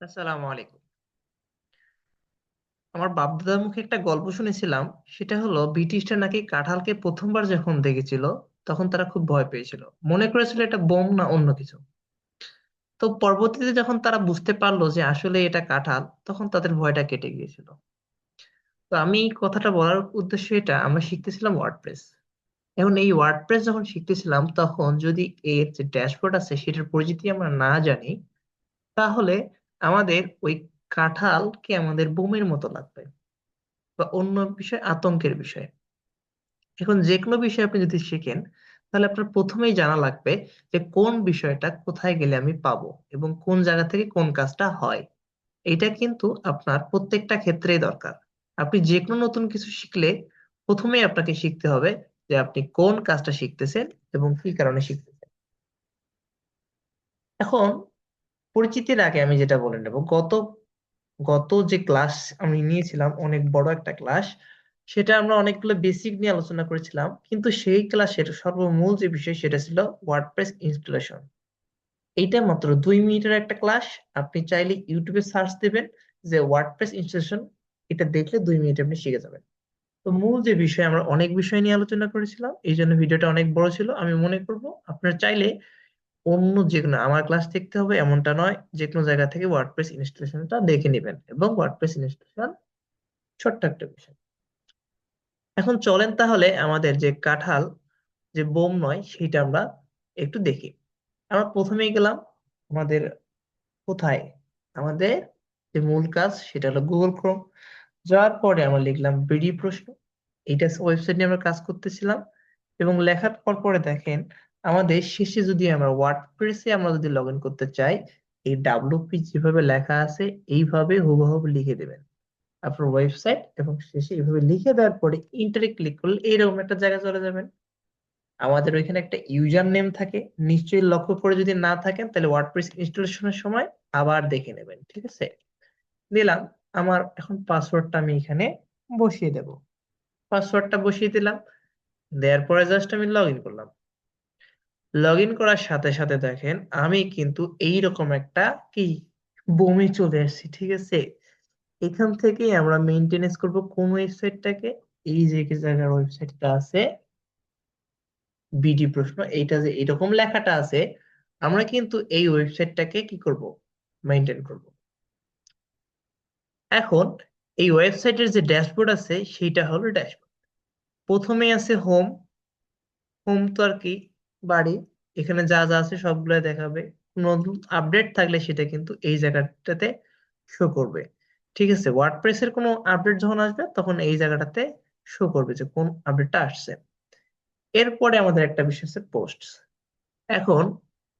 আসসালামু আলাইকুম। আমার বাপদাদার মুখে একটা গল্প শুনেছিলাম, সেটা হলো ব্রিটিশরা নাকি কাঁঠালকে প্রথমবার যখন দেখেছিল, তখন তারা খুব ভয় পেয়েছিল। মনে করেছিল এটা বোম না অন্য কিছু। তো পরবর্তীতে যখন তারা বুঝতে পারল যে আসলে এটা কাঁঠাল, তখন তাদের ভয়টা কেটে গিয়েছিল। তো আমি কথাটা বলার উদ্দেশ্য এটা, আমরা শিখতেছিলাম ওয়ার্ডপ্রেস এখন এই ওয়ার্ডপ্রেস যখন শিখতেছিলাম, তখন যদি এর যে ড্যাশবোর্ড আছে, সেটার পরিচিতি আমরা না জানি, তাহলে আমাদের ওই কাঁঠালকে আমাদের বোমের মতো লাগবে? বা অন্য বিষয়, আতঙ্কের বিষয়। এখন যে কোনো বিষয় আপনি যদি শিখেন, তাহলে আপনার প্রথমেই জানা লাগবে যে কোন বিষয়টা কোথায় গেলে আমি পাবো এবং কোন জায়গা থেকে কোন কাজটা হয়। এটা কিন্তু আপনার প্রত্যেকটা ক্ষেত্রেই দরকার। আপনি যে কোনো নতুন কিছু শিখলে প্রথমেই আপনাকে শিখতে হবে যে আপনি কোন কাজটা শিখতেছেন এবং কি কারণে শিখতেছেন। এখন পরিচিতির আগে আমি যেটা বলে নেব, গত গত যে ক্লাস আমি নিয়েছিলাম, অনেক বড় একটা ক্লাস সেটা আমরা অনেকগুলো বেসিক নিয়ে আলোচনা করেছিলাম, কিন্তু সেই ক্লাসের সর্বমূল যে বিষয় সেটা ছিল ওয়ার্ডপ্রেস ইনস্টলেশন এইটা মাত্র দুই মিনিটের একটা ক্লাস আপনি চাইলে ইউটিউবে সার্চ দেবেন যে ওয়ার্ডপ্রেস ইনস্টলেশন এটা দেখলে দুই মিনিটে আপনি শিখে যাবেন। তো মূল যে বিষয় আমরা অনেক বিষয় নিয়ে আলোচনা করেছিলাম, এই জন্য ভিডিওটা অনেক বড় ছিল, আমি মনে করব আপনারা চাইলে অন্য যে কোনো আমার ক্লাস দেখতে হবে এমনটা নয় যে কোনো জায়গা থেকে ওয়ার্ডপ্রেস ইনস্টলেশনটা দেখে নেবেন এবং ওয়ার্ডপ্রেস ইনস্টলেশন ছোট্ট একটা বিষয়। এখন চলেন তাহলে আমাদের যে কাঁঠাল, যে বোম নয় সেটা আমরা একটু দেখি। আমরা প্রথমেই গেলাম আমাদের কোথায়? আমাদের যে মূল কাজ, সেটা হলো গুগল ক্রোম যাওয়ার পরে আমরা লিখলাম বিডি প্রশ্ন। এইটা ওয়েবসাইট নিয়ে আমরা কাজ করতেছিলাম এবং লেখার পর পরে দেখেন আমাদের শেষে যদি আমরা ওয়ার্ডপ্রেসে আমরা যদি লগ ইন করতে চাই, এই ডাব্লিউপি যেভাবে লেখা আছে, এইভাবে হুবহু লিখে দেবেন। আপনার ওয়েবসাইট এবং শেষে এইভাবে লিখে দেওয়ার পরে ইন্টারে ক্লিক করলে এইরকম একটা জায়গায় চলে যাবেন। আমাদের ওইখানে একটা ইউজার নেম থাকে, নিশ্চয়ই লক্ষ্য করে যদি না থাকেন, তাহলে ওয়ার্ডপ্রেস ইনস্টলেশনের সময় আবার দেখে নেবেন, ঠিক আছে? দিলাম, আমার এখন পাসওয়ার্ডটা আমি এখানে বসিয়ে দেব। পাসওয়ার্ডটা বসিয়ে দিলাম, দেওয়ার পরে জাস্ট আমি লগ ইন করলাম। লগ ইন করার সাথে সাথে দেখেন আমি কিন্তু এইরকম একটা কি? বমি চলে আসছি, ঠিক আছে? এখান থেকে আমরা মেনটেনেন্স করব কোন ওয়েবসাইটটাকে এই যে জায়গার ওয়েবসাইটটা আছে। বিডি প্রশ্ন, এইটা যে এরকম লেখাটা আছে, আমরা কিন্তু এই ওয়েবসাইটটাকে কি করব? মেনটেন করব। এখন এই ওয়েবসাইটের যে ড্যাশবোর্ড আছে, সেইটা হলো ড্যাশবোর্ড প্রথমে আছে হোম হোম তো আর কি বাড়ি, এখানে যা যা আছে সবগুলো দেখাবে। নতুন আপডেট থাকলে সেটা কিন্তু এই জায়গাটাতে শো করবে। ঠিক আছে? ওয়ার্ডপ্রেসের কোনো আপডেট যখন আসবে, তখন এই জায়গাটাতে শো করবে যে কোন আপডেটটা আসছে। এরপরে আমাদের একটা বিষয় আছে পোস্ট এখন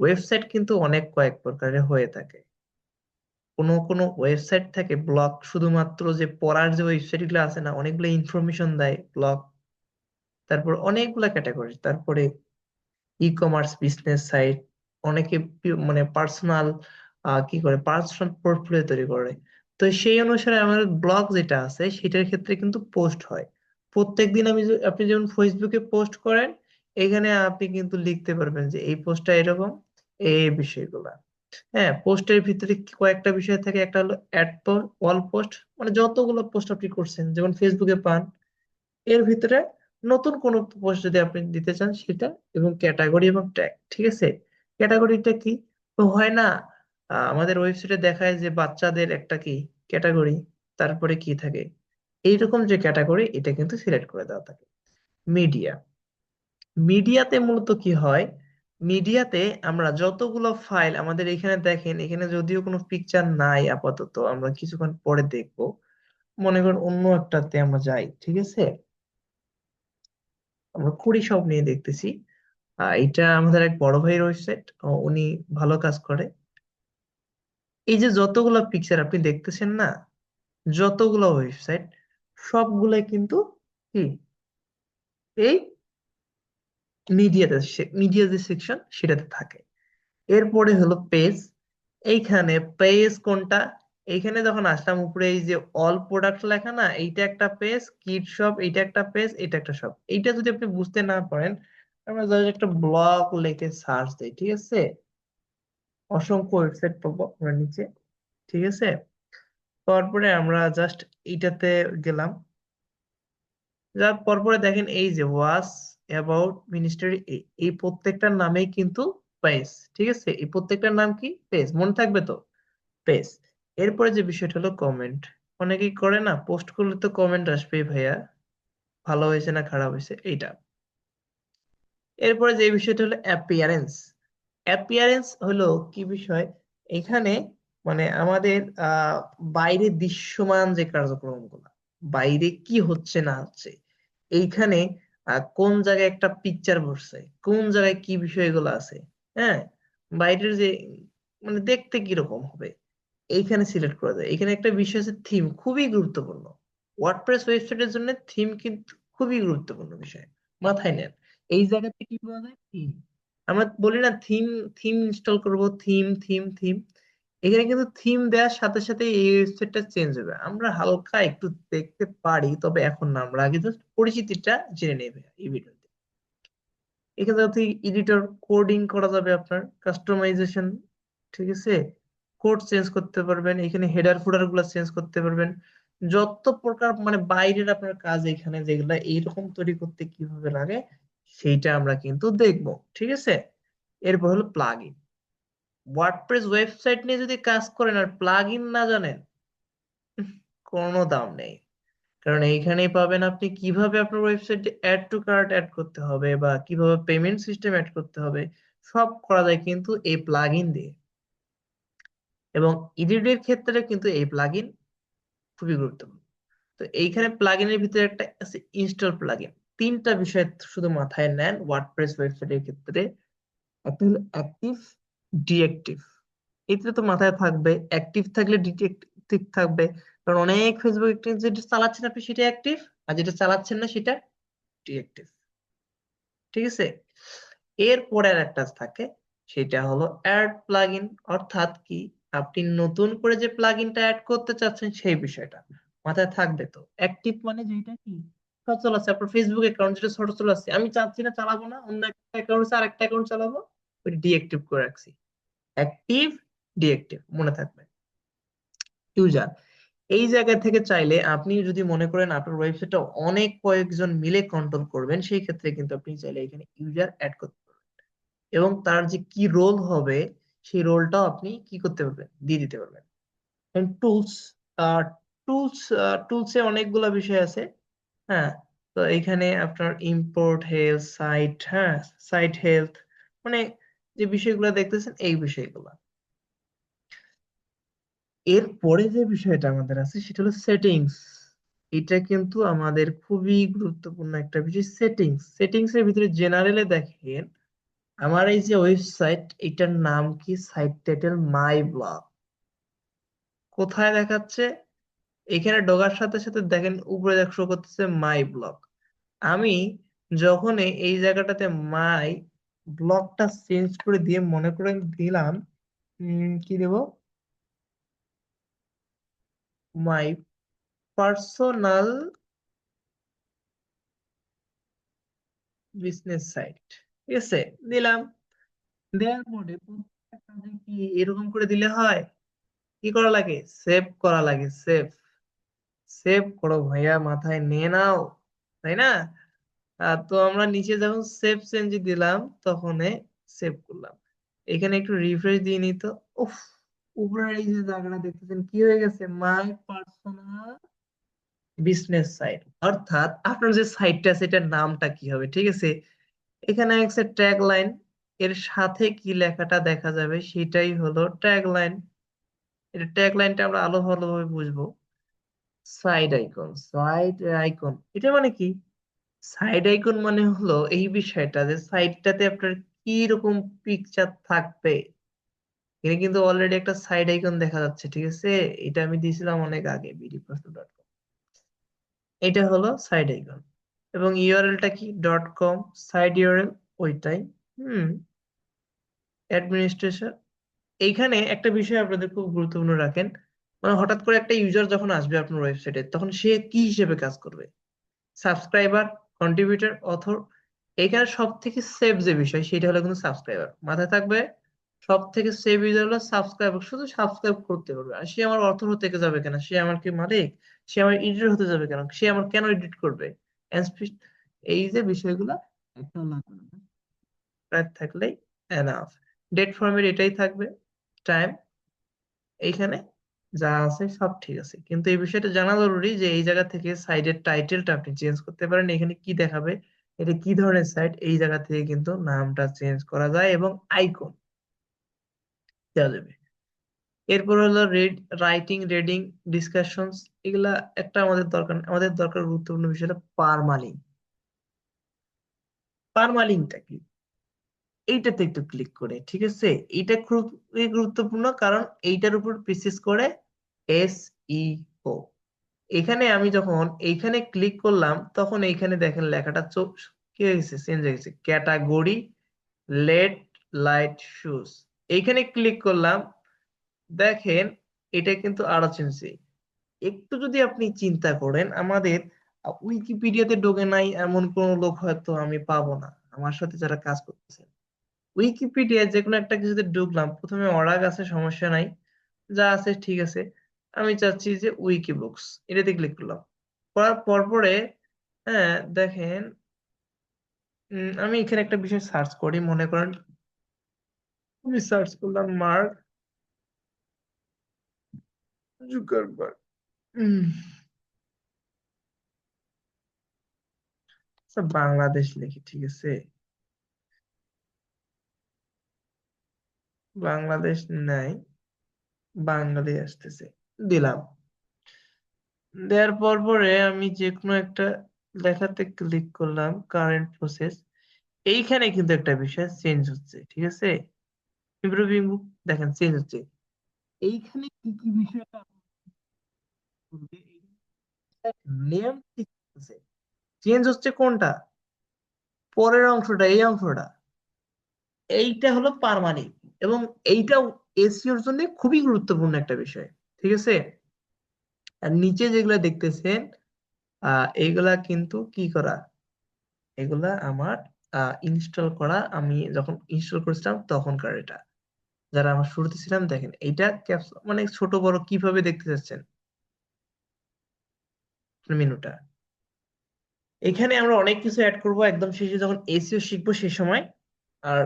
ওয়েবসাইট কিন্তু অনেক কয়েক প্রকারের হয়ে থাকে। কোনো কোনো ওয়েবসাইট থাকে ব্লগ শুধুমাত্র যে পড়ার যে ওয়েবসাইটগুলো আছে না, অনেকগুলো ইনফরমেশন দেয় ব্লগ তারপর অনেকগুলা ক্যাটাগরি তারপরে ই কমার্স বিজনেস সাইট অনেকে মানে পার্সোনাল কি করে পার্সোনাল পোর্টফোলিও তৈরি করে। তো সেই অনুসারে আমাদের ব্লগ যেটা আছে, সেটার ক্ষেত্রে কিন্তু পোস্ট হয়। প্রত্যেকদিন আমি আপনি যেমন ফেসবুকে পোস্ট করেন, এখানে আপনি কিন্তু লিখতে পারবেন যে, এই পোস্টটা এরকম, এই বিষয়গুলা। হ্যাঁ পোস্টের ভিতরে কয়েকটা বিষয় থাকে। একটা হলো অ্যাড পোস্ট ওয়াল পোস্ট মানে যতগুলো পোস্ট আপনি করছেন, যেমন ফেসবুকে পান, এর ভিতরে নতুন কোনো পোস্ট যদি আপনি দিতে চান সেটা এবং ক্যাটাগরি এবং ট্যাগ ঠিক আছে? ক্যাটাগরিটা কি? তো হয় না আমাদের ওয়েবসাইটে দেখায় যে বাচ্চাদের একটা কি ক্যাটাগরি তারপরে কি থাকে? এইরকম যে ক্যাটাগরি এটা কিন্তু সিলেক্ট করে দেওয়া থাকে। মিডিয়া মিডিয়াতে মূলত কি হয়? মিডিয়াতে আমরা যতগুলো ফাইল আমাদের এখানে দেখেন, এখানে যদিও কোনো পিকচার নাই আপাতত, আমরা কিছুক্ষণ পরে দেখব। মনে করেন অন্য একটাতে আমরা যাই, ঠিক আছে? আমরা কুড়ি সব নিয়ে দেখতেছি। এটা আমাদের এক বড় ভাইয়ের ওয়েবসাইট উনি ভালো কাজ করে। এই যে যতগুলো পিকচার আপনি দেখতেছেন না, যতগুলো ওয়েবসাইট সবগুলাই কিন্তু কি? এই মিডিয়াতে মিডিয়া যে সেকশন সেটাতে থাকে। এরপরে হলো পেজ এইখানে পেজ কোনটা? এইখানে যখন আসলাম উপরে এই যে অল প্রোডাক্ট লেখা না, এইটা একটা পেজ কিট শপ এইটা একটা পেজ এটা একটা শপ এইটা যদি আপনি বুঝতে না পারেন, আমরা জাস্ট একটা ব্লগ লিখে সার্চ দিই, ঠিক আছে? অসংখ্য ওয়েবসাইট পাবো আমরা নিচে, ঠিক আছে? তারপরে আমরা জাস্ট এইটাতে গেলাম। যার পরপরে দেখেন এই যে ওয়াস অ্যাবাউট মিনিস্ট্রি এই প্রত্যেকটার নামেই কিন্তু পেজ ঠিক আছে? এই প্রত্যেকটার নাম কি? পেজ মনে থাকবে তো? পেজ এরপরে যে বিষয়টা হলো কমেন্ট অনেকেই করে না পোস্ট করলে তো কমেন্ট আসবেই ভাইয়া। ভালো হয়েছে না খারাপ হয়েছে, এইটা। এরপরে যে বিষয়টা হলো অ্যাপিয়ারেন্স অ্যাপিয়ারেন্স হলো কি বিষয়? এখানে মানে আমাদের বাইরে দৃশ্যমান যে কার্যক্রমগুলো, বাইরে কি হচ্ছে না হচ্ছে, এইখানে কোন জায়গায় একটা পিকচার বসছে, কোন জায়গায় কি বিষয়গুলো আছে হ্যাঁ? বাইরের যে মানে দেখতে কীরকম হবে? এইখানে সিলেক্ট করা যায় এখানে একটা বিষয় আছে থিম খুবই গুরুত্বপূর্ণ। ওয়ার্ডপ্রেস ওয়েবসাইটের জন্য থিম কিন্তু খুবই গুরুত্বপূর্ণ বিষয়, মাথায় নেন। এই জায়গাতে কি পাওয়া যায়? থিম আমরা বলি না থিম থিম ইনস্টল করব থিম থিম থিম এখানে কিন্তু থিম দেওয়ার সাথে সাথে এই ওয়েবসাইটটা চেঞ্জ হবে। আমরা হালকা একটু দেখতে পারি, তবে এখন না। আমরা আগে জাস্ট পরিচিতিটা জেনে নেবে এই ভিডিওতে। এখানে এডিটর কোডিং করা যাবে আপনার কাস্টমাইজেশন ঠিক আছে? কোড চেঞ্জ করতে পারবেন, এখানে হেডার ফুডারগুলা চেঞ্জ করতে পারবেন। যত প্রকার মানে বাইরের আপনার কাজ এখানে যেগুলা এইরকম তৈরি করতে কীভাবে লাগে, সেইটা আমরা কিন্তু দেখব, ঠিক আছে? এরপর হলো প্লাগ ইন ওয়ার্ডপ্রেস ওয়েবসাইট নিয়ে যদি কাজ করেন আর প্লাগ ইন না জানেন কোনো দাম নেই। কারণ এইখানেই পাবেন আপনি কীভাবে আপনার ওয়েবসাইটে অ্যাড টু কার্ট অ্যাড করতে হবে বা কীভাবে পেমেন্ট সিস্টেম অ্যাড করতে হবে, সব করা যায় কিন্তু এই প্লাগ ইন দিয়ে। এবং এডিটের ক্ষেত্রে কিন্তু এই প্লাগ ইন খুবই গুরুত্বপূর্ণ। তো এইখানে প্লাগ ইনের ভিতরে একটা আছে ইনস্টল প্লাগ ইন তিনটা বিষয় শুধু মাথায় নেন ওয়ার্ডপ্রেস ওয়েবসাইটের ক্ষেত্রে। একটা হলো অ্যাক্টিভ ডিএক্টিভ এতে তো মাথায় থাকবে অ্যাক্টিভ থাকলে ডিএক্টিভ থাকবে। কারণ অনেক ফেসবুক যেটা চালাচ্ছেন আপনি সেটা অ্যাক্টিভ আর যেটা চালাচ্ছেন না সেটা ডিএক্টিভ ঠিক আছে? এরপরে আর একটা থাকে, সেটা হলো অ্যাড প্লাগইন অর্থাৎ কি? আপনি নতুন করে যে প্লাগইনটা অ্যাড করতে চাচ্ছেন সেই বিষয়টা মাথায় থাকবে তো। অ্যাক্টিভ মানে যেটা কি? সচল আছে, আপনার ফেসবুক অ্যাকাউন্ট যেটা সচল আছে। আমি চাচ্ছি না চালাবো না, অন্য একটা অ্যাকাউন্ট আছে, আরেকটা অ্যাকাউন্ট চালাবো, ওইটা ডিএক্টিভ করে রাখছি। অ্যাক্টিভ ডিএক্টিভ মনে থাকবে। ইউজার এই জায়গা থেকে চাইলে আপনি যদি মনে করেন আপনার ওয়েবসাইটটা অনেক কয়েকজন মিলে কন্ট্রোল করবেন, সেই ক্ষেত্রে কিন্তু আপনি চাইলে এখানে ইউজার অ্যাড করতে পারবেন। এবং তার যে কি রোল হবে সেই রোলটাও আপনি কি করতে পারবেন? দিয়ে দিতে পারবেন। টুলস টুলস টুলসে অনেকগুলা বিষয় আছে। হ্যাঁ তো এখানে আপনার ইম্পোর্ট হেলথ সাইট হ্যাঁ সাইট হেলথ মানে যে বিষয়গুলো দেখতেছেন এই বিষয়গুলো। এরপরে যে বিষয়টা আমাদের আছে সেটা হলো সেটিংস এটা কিন্তু আমাদের খুবই গুরুত্বপূর্ণ একটা বিষয় সেটিংস সেটিংস এর ভিতরে জেনারেলে দেখেন আমার এই যে ওয়েবসাইট, এটার নাম কি? Site title my blog. কোথায় দেখাচ্ছে? এখানে ঢোকার সাথে সাথে দেখেন, উপরে দেখ শো করতেছে মাই ব্লগ। আমি যখন এই জায়গাটাতে মাই ব্লগটা চেঞ্জ করে দিয়ে মনে করে দিলাম কি দেব? My personal business site. ঠিক আছে দিলাম। দেওয়ার পরে প্রত্যেকটা কাজে কি এরকম করে দিলে হয় কি করা লাগে? সেভ করা লাগে সেভ সেভ করো ভাইয়া মাথায় নিয়ে নাও তাই না? তো আমরা নিচে যখন সেভ চেঞ্জ দিলাম তখন সেভ করলাম। এখানে একটু রিফ্রেশ দিয়ে নিত উফ! উপরের এই যে জায়গাটা দেখতেছেন কি হয়ে গেছে? মাই পার্সোনাল বিজনেস সাইট অর্থাৎ আপনার যে সাইটটা সেটার নামটা কি হবে? ঠিক আছে? এখানে আছে ট্যাগ লাইন এর সাথে কি লেখাটা দেখা যাবে সেটাই হলো ট্যাগ লাইন এটা ট্যাগ লাইনটা আমরা আলো ভালোভাবে বুঝব। সাইড আইকন সাইড আইকন এটা মানে কি? সাইড আইকন মানে হলো এই বিষয়টা যে সাইডটাতে আপনার কি রকম পিকচার থাকবে। এখানে কিন্তু অলরেডি একটা সাইড আইকন দেখা যাচ্ছে, ঠিক আছে? এটা আমি দিয়েছিলাম অনেক আগে বিডিপ্রস্তুত.com এটা হলো সাইড আইকন এবং ইউআরএলটা কি? ডট কম সাইড ইউআরএল ওইটাই। হুম। অ্যাডমিনিস্ট্রেশন এইখানে একটা বিষয় আপনাদের খুব গুরুত্বপূর্ণ রাখেন। মানে হঠাৎ করে একটা ইউজার যখন আসবে আপনার ওয়েবসাইটে তখন সে কি হিসেবে কাজ করবে? সাবস্ক্রাইবার কন্ট্রিবিউটর অথর এখানে সব থেকে সেভ যে বিষয়, সেটা হলো কিন্তু সাবস্ক্রাইবার মাথায় থাকবে সব থেকে সেভ ইউজার হলো সাবস্ক্রাইব শুধু সাবস্ক্রাইব করতে পারবে আর সে আমার অথর হতে যাবে কেন? সে আমার কি মালিক? সে আমার এডিটর হতে যাবে কেন? সে আমার কেন এডিট করবে? এই যে বিষয়গুলো থাকলেই এনাফ ডেট ফর্মেট এটাই থাকবে টাইম এইখানে যা আছে সব ঠিক আছে। কিন্তু এই বিষয়টা জানা জরুরি যে এই জায়গা থেকে সাইডের টাইটেলটা আপনি চেঞ্জ করতে পারেন, এখানে কি দেখাবে, এটা কি ধরনের সাইট এই জায়গা থেকে কিন্তু নামটা চেঞ্জ করা যায় এবং আইকন দেওয়া যাবে। এরপর হলো রিড, রাইটিং, রিডিং, ডিসকাশনস, এগুলা একটা আমাদের দরকার আমাদের দরকার গুরুত্বপূর্ণ বিষয়টা পারমালিং পারমালিংটা কি? এইটাতে একটু ক্লিক করে, ঠিক আছে? এটা খুবই গুরুত্বপূর্ণ কারণ এইটার উপর বিশেষ করে এস ই ও। এখানে আমি যখন এইখানে ক্লিক করলাম, তখন এইখানে দেখেন লেখাটা চোখ কি হয়ে গেছে? চেঞ্জ হয়ে গেছে। Category late light, shoes. এইখানে ক্লিক করলাম দেখেন, এটা কিন্তু চেঞ্জ একটু যদি আপনি চিন্তা করেন, আমাদের উইকিপিডিয়াতে ঢোকে নাই এমন কোন লোক হয়তো আমি পাবো না, আমার সাথে যারা কাজ করতেছেন। উইকিপিডিয়া যে কোনো একটা কিছুতে ঢুকলাম, প্রথমে অরাগ আছে, সমস্যা নাই, যা আছে ঠিক আছে। আমি চাচ্ছি যে উইকি বুকস এটাতে ক্লিক করলাম। করার পর পরে হ্যাঁ দেখেন আমি এখানে একটা বিষয় সার্চ করি, মনে করেন। আমি সার্চ করলাম মার্ক উম, আচ্ছা বাংলাদেশ লিখি ঠিক আছে? বাংলাদেশ নাই বাঙালি আসতেছে। দিলাম। দেওয়ার পর পরে আমি যে কোনো একটা লেখাতে ক্লিক করলাম কারেন্ট প্রসেস এইখানে কিন্তু একটা বিষয় চেঞ্জ হচ্ছে ঠিক আছে? দেখেন চেঞ্জ হচ্ছে। এইখানে কি কি বিষয়টা নেম ঠিক আছে। চেঞ্জ হচ্ছে কোনটা? পরের অংশটা, এই অংশটা। এইটা হলো পারমানেন্ট এবং এইটা এসইওর জন্য খুবই গুরুত্বপূর্ণ একটা বিষয়, ঠিক আছে? আর নিচে যেগুলা দেখতেছেন এইগুলা কিন্তু কি করা? এগুলা আমার ইনস্টল করা, আমি যখন ইনস্টল করেছিলাম তখনকার এটা। যারা আমার শুরুতে ছিলাম দেখেন, এইটা মানে ছোট বড় কীভাবে দেখতে চাচ্ছেন? মেনুটা। এখানে আমরা অনেক কিছু অ্যাড করব। একদম শেষে যখন এসইও শিখব সে সময় আর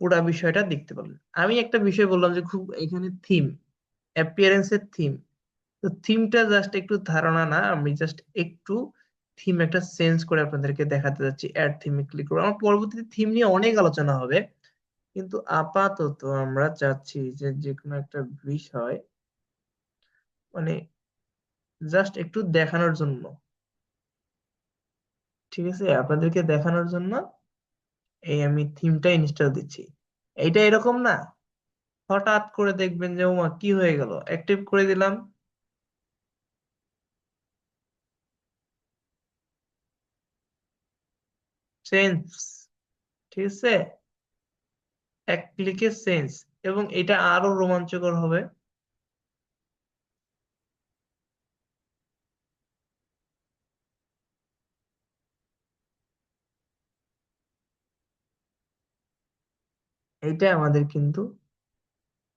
পুরা বিষয়টা দেখতে পাবেন আমি একটা বিষয় বললাম যে খুব এখানে থিম অ্যাপিয়ারেন্সের থিম তো থিমটা জাস্ট একটু ধারণা না, আমি জাস্ট একটু থিম একটা চেঞ্জ করে আপনাদেরকে দেখাতে যাচ্ছি। অ্যাড থিমে ক্লিক করব। আমার পরবর্তীতে থিম নিয়ে অনেক আলোচনা হবে। কিন্তু আপাতত আমরা চাচ্ছি যে যে কোনো একটা বিষয় মানে জাস্ট একটু দেখানোর জন্য। ঠিক আছে? আপনাদেরকে দেখানোর জন্য এই আমি থিমটা ইনস্টল দিচ্ছি। এইটা এরকম না, হঠাৎ করে দেখবেন যে ওমা কি হয়ে গেল? অ্যাক্টিভ করে দিলাম। চেঞ্জ ঠিক আছে? এক ক্লিকে চেঞ্জ এবং এটা আরও রোমাঞ্চকর হবে। এইটা আমাদের কিন্তু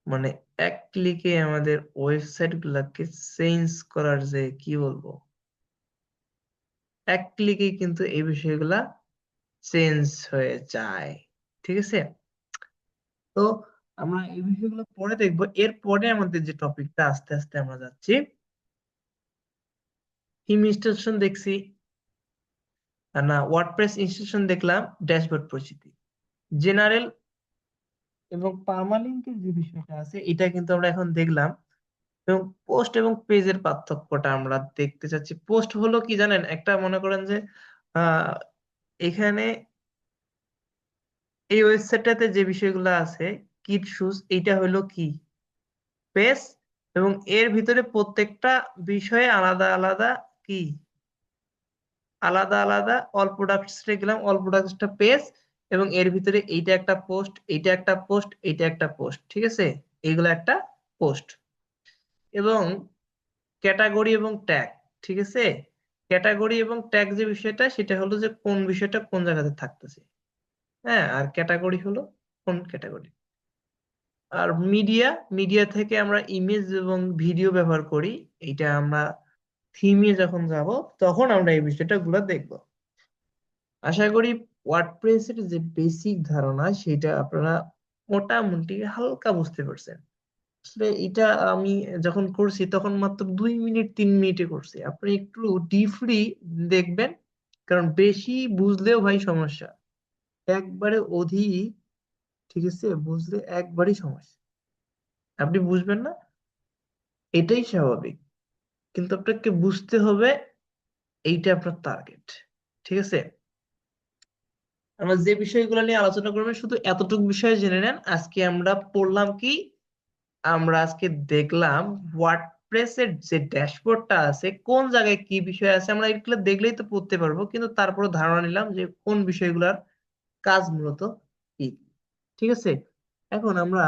মানে এক ক্লিকে আমাদের ওয়েবসাইট গুলাকে চেঞ্জ করার যে কি বলব? এক ক্লিকে কিন্তু এই বিষয়গুলা চেঞ্জ হয়ে যায়, ঠিক আছে? তো আমরা এই বিষয়গুলো পরে দেখব। এরপরে আমাদের যে টপিকটা আস্তে আস্তে আমরা যাচ্ছি থিম ইনস্টলেশন দেখছি না ওয়ার্ডপ্রেস ইনস্টলেশন দেখলাম ড্যাশবোর্ড পরিচিতি। জেনারেল এবং পার্মালিঙ্কের যে বিষয়টা আছে, এটা কিন্তু আমরা এখন দেখলাম। এবং পোস্ট এবং পেজের পার্থক্যটা আমরা দেখতে চাচ্ছি। পোস্ট হলো কি জানেন? একটা মনে করেন যে এখানে এই ওয়েবসাইটটাতে যে বিষয়গুলো আছে কিট শুজ এইটা হলো কি? পেজ এবং এর ভিতরে প্রত্যেকটা বিষয়ে আলাদা আলাদা কি? আলাদা আলাদা অল প্রোডাক্টস গেলাম অল প্রোডাক্টসটা পেজ এবং এর ভিতরে এইটা একটা পোস্ট এইটা একটা পোস্ট এইটা একটা পোস্ট ঠিক আছে? এইগুলো একটা পোস্ট এবং ক্যাটাগরি এবং ট্যাগ ঠিক আছে? ক্যাটাগরি এবং ট্যাগ যে বিষয়টা, সেটা হলো যে কোন বিষয়টা কোন জায়গাতে থাকতেছে। হ্যাঁ আর ক্যাটাগরি হলো কোন ক্যাটাগরি আর মিডিয়া মিডিয়া থেকে আমরা ইমেজ এবং ভিডিও ব্যবহার করি, এইটা আমরা থিমে যখন যাব, তখন আমরা এই বিষয়টা গুলো দেখব। আশা করি ওয়ার্ডপ্রেসের যে বেসিক ধারণা, সেটা আপনারা মোটামুটি হালকা বুঝতে পারছেন। আসলে এটা আমি যখন করছি, তখন মাত্র দুই মিনিট, তিন মিনিটে করছি। আপনি একটু ডিপলি দেখবেন, কারণ বেশি বুঝলেও ভাই সমস্যা। একবারে অধিক, ঠিক আছে, বুঝলে একবারই সমস্যা। আপনি বুঝবেন না? এটাই স্বাভাবিক। কিন্তু আপনাকে বুঝতে হবে, এইটা আপনার টার্গেট ঠিক আছে? আমরা যে বিষয়গুলো নিয়ে আলোচনা করব, শুধু এতটুকু বিষয় জেনে নেন, আজকে আমরা পড়লাম কি? আমরা আজকে দেখলাম ওয়ার্ডপ্রেসের যে ড্যাশবোর্ডটা আছে, কোন জায়গায় কি বিষয় আছে, আমরা এগুলো দেখলেই তো পড়তে পারব, কিন্তু তারপরে ধারণা নিলাম যে কোন বিষয়গুলোর কাজ মূলত কি। ঠিক আছে? এখন আমরা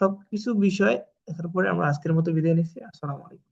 সবকিছু বিষয় দেখার পরে আমরা আজকের মতো বিদায় নিচ্ছি। আসসালামু আলাইকুম।